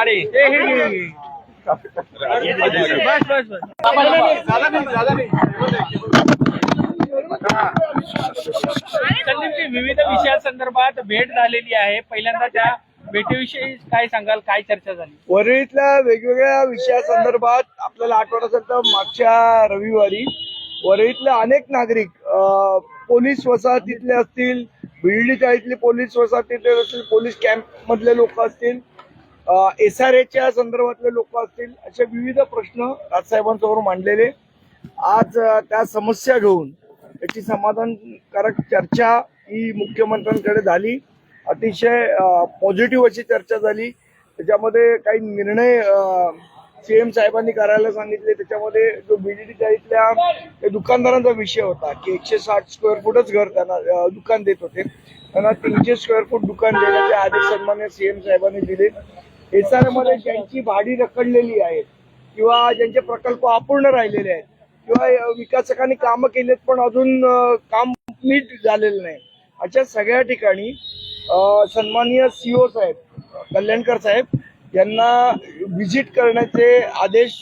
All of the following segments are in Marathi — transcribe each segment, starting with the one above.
अरे बस बस बस. संदीपजी विविध विषयासंदर्भात भेट झालेली आहे. पहिल्यांदा त्या भेटीविषयी काय सांगाल? काय चर्चा झाली? वरळीतल्या वेगवेगळ्या विषयासंदर्भात आपल्याला आठवत असेल तर मागच्या रविवारी वरळीतले अनेक नागरिक अं, पोलीस वसाहतीतले असतील बिल्डी चाळीतले पोलीस वसाहतीतले असतील पोलीस कॅम्प मधले लोक असतील एस आर एच्या संदर्भातले लोक असतील असे विविध प्रश्न राजसाहेबांसमोर मांडलेले. आज त्या समस्या घेऊन याची समाधानकारक चर्चा ही मुख्यमंत्र्यांकडे झाली. अतिशय पॉझिटिव्ह अशी चर्चा झाली. त्याच्यामध्ये काही निर्णय सीएम साहेबांनी करायला सांगितले. त्याच्यामध्ये जो बीडीडी चाळीतल्या दुकानदारांचा विषय होता की एकशे साठ स्क्वेअर फूटच घर त्यांना दुकान देत होते. त्यांना तीनशे स्क्वेअर फूट दुकान देण्याचे आदेश सन्मान्य सीएम साहेबांनी दिले. एस आरमध्ये ज्यांची भाडी रखडलेली आहेत किंवा ज्यांचे प्रकल्प अपूर्ण राहिलेले आहेत किंवा विकासकांनी कामं केलेत पण अजून काम नीट झालेलं नाही. अशा सगळ्या ठिकाणी सन्माननीय सीओ साहेब कल्याणकर साहेब यांना व्हिजिट करण्याचे आदेश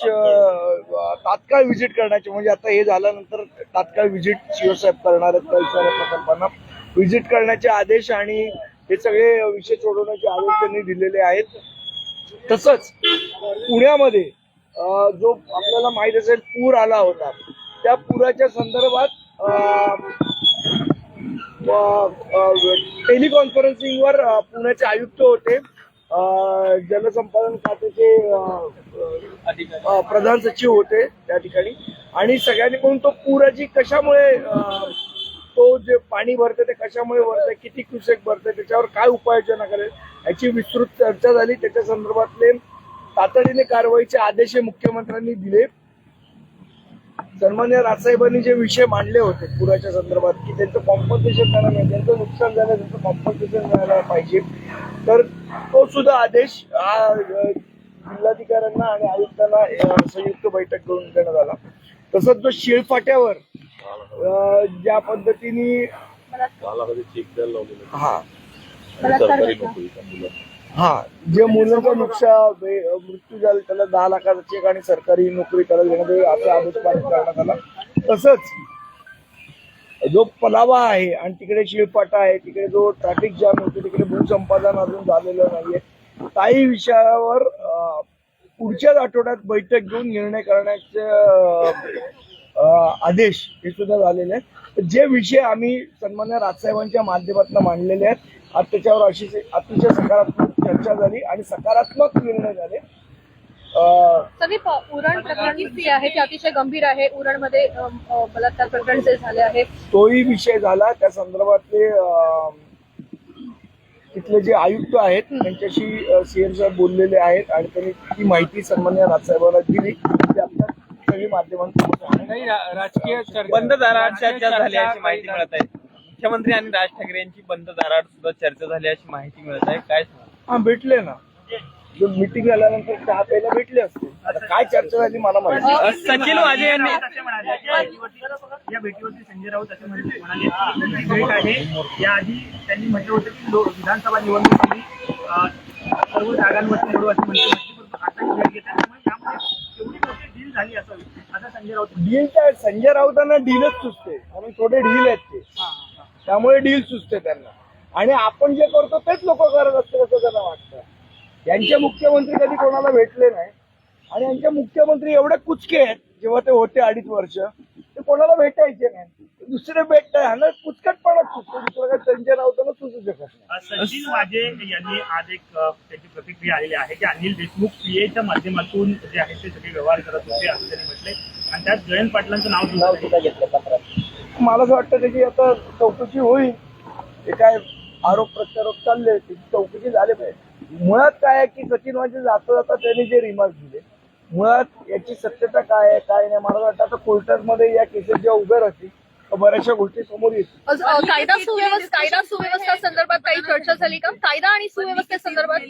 तात्काळ व्हिजिट करण्याचे म्हणजे आता हे झाल्यानंतर तात्काळ व्हिजिट सीओ साहेब करणार आहेत त्या प्रकल्पांना. व्हिजिट करण्याचे आदेश आणि हे सगळे विषय सोडवण्याचे आदेश त्यांनी दिलेले आहेत. तसंच पुण्यामध्ये जो आपल्याला माहीत असेल पूर आला होता त्या पुराच्या संदर्भात टेलिकॉन्फरन्सिंगवर पुण्याचे आयुक्त होते जलसंपादन खात्याचे प्रधान सचिव होते त्या ठिकाणी. आणि सगळ्यांनी करून तो पुराची कशामुळे तो जे पाणी भरते ते कशामुळे भरते किती क्युसेक भरते त्याच्यावर काय उपाययोजना करेल याची विस्तृत चर्चा झाली. त्याच्या संदर्भातले तातडीने कारवाईचे आदेश हे मुख्यमंत्र्यांनी दिले. सन्मान्य राजसाहेबांनी जे विषय मांडले होते पुराच्या संदर्भात की त्यांचं कॉम्पन्सेशन करायला पाहिजे त्यांचं नुकसान झालं त्यांचं कॉम्पन्सेशन मिळायला पाहिजे. तर तो सुद्धा आदेश जिल्हाधिकाऱ्यांना आणि आयुक्तांना संयुक्त बैठक करून देण्यात आला. तसंच जो शिळफाट्यावर ज्या पद्धतीने हा. हा जे मुलांचा नुकसान मृत्यू झाला त्याला दहा लाखाचा चेक आणि सरकारी नोकरी त्याला देण्यात येईल असा आदेश पारित करण्यात आला. तसंच जो पलावा आहे आणि तिकडे शिळपाटा आहे तिकडे जो ट्रॅफिक जाम होतो तिकडे भूसंपादन अजून झालेलं नाहीये. काही विषयावर पुढच्याच आठवड्यात बैठक घेऊन निर्णय करण्याचे आदेश हे सुद्धा झालेले आहेत. तर जे विषय आम्ही सन्मान्य राजसाहेबांच्या माध्यमातून मांडलेले आहेत आज त्याच्यावर अशी अतिशय सकारात्मक चर्चा झाली आणि सकारात्मक निर्णय झाले. उरण प्रकरण जी आहे ती अतिशय गंभीर आहे. उरणमध्ये बलात्कार प्रकरण जे झाले आहे. तोही विषय झाला. त्या संदर्भातले तिथले जे आयुक्त आहेत त्यांच्याशी सीएम साहेब बोललेले आहेत आणि त्यांनी ती माहिती सन्मान्य राजसाहेबांना दिली. ती आपल्या सगळी माध्यमांसमोर आहे. काही रा- राजकीय चर्चा बंद दाराआड राजकीय चर्चा झाली अशी काही माहिती मिळत आहे. मुख्यमंत्री आणि राज ठाकरे यांची बंद दाराआड सुद्धा चर्चा झाली अशी माहिती मिळत आहे. काय? हा भेटले ना. जो मिटिंग झाल्यानंतर चहा प्यायला भेटले असते. आता काय चर्चा झाली मला माहिती सचिन वाजे यांनी असे या भेटीवरती- संजय राऊत असे म्हणाले भेट आहे. याआधी त्यांनी म्हटलं होतं की विधानसभा निवडणुकीमध्ये सर्व जागांवरती लढू अशी म्हणली होती. परंतु आता भेट घेत आहे त्यामुळे यामध्ये एवढी मोठी डील झाली असावी. असं संजय राऊत. डील काय? संजय राऊतांना डीलच सुचते. कारण थोडे डील आहेत ते. त्यामुळे डील सुचते त्यांना. आणि आपण जे करतो तेच लोक करत असतील असं त्यांना वाटतं. यांचे मुख्यमंत्री कधी कोणाला भेटले नाही. आणि यांचे मुख्यमंत्री एवढे कुचके आहेत जेव्हा ते होते अडीच वर्ष ते कोणाला भेटायचे नाही. दुसरे भेटताय ह्याला कुचकटपणाच सुचतो दुसरं काही संजय राऊतांना सुचू शकत नाही. अं, सचिन वाजे यांनी आज एक अं, त्याची प्रतिक्रिया आलेली आहे की अनिल देशमुख पीएच्या माध्यमातून जे आहे ते सगळे व्यवहार करत होते असं त्यांनी म्हटलंय. आणि त्यात जयंत पाटलांचं नाव सुद्धा आहे. मला असं वाटतं त्याची आता चौकशी होईल ते काय आरोप प्रत्यारोप चालले त्याची चौकशी झाली पाहिजे. मुळात काय आहे की सचिन वाजे जाता जाता त्यांनी जे रिमार्क दिले मुळात याची सत्यता काय आहे काय नाही मला वाटतं आता कोर्टामध्ये या केसेस जेव्हा उभ्या राहतील बऱ्याचशा गोष्टी समोर येतील. कायदा सुव्यवस्था कायदा सुव्यवस्था संदर्भात काही चर्चा झाली का? कायदा आणि सुव्यवस्थे संदर्भात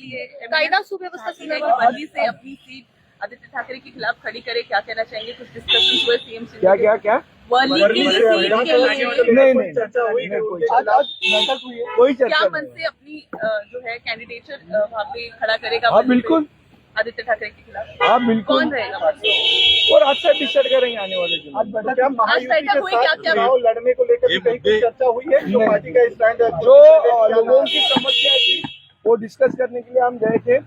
कायदा सुव्यवस्था संदर्भात अपनी सीट आदित्य ठाकरे के खिलाफ खड़ी करे क्या कहना चाहेंगे? कुछ डिस्कशन हुए सीएम से क्या क्या क्या? नहीं नहीं। नाटक हुई है। कोई क्या मन से अपनी जो है कैंडिडेचर वहाँ पे खड़ा करेगा हाँ? बिल्कुल। आदित्य ठाकरे के खिलाफ। हाँ बिल्कुल। कौन रहेगा? और आज से डिसाइड करेंगे आने वाले दिनों में। तो क्या हुई क्या? क्या? चुनाव लड़ने को लेकर कहीं चर्चा हुई है? जो पार्टी का स्टैंड है जो लोगों की समस्या थी वो डिस्कस करने के लिए हम गए थे।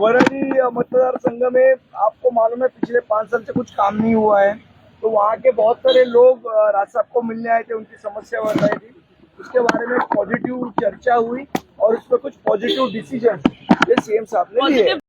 वरली मतदार संघ में आपको मालूम है पिछले पाँच साल से कुछ काम नहीं हुआ है। तो वहाँ के बहुत सारे लोग राज साहब को मिलने आए थे उनकी समस्या बताई थी। उसके बारे में पॉजिटिव चर्चा हुई और उसमें कुछ पॉजिटिव डिसीज़न ये सीएम साहब ने लिए।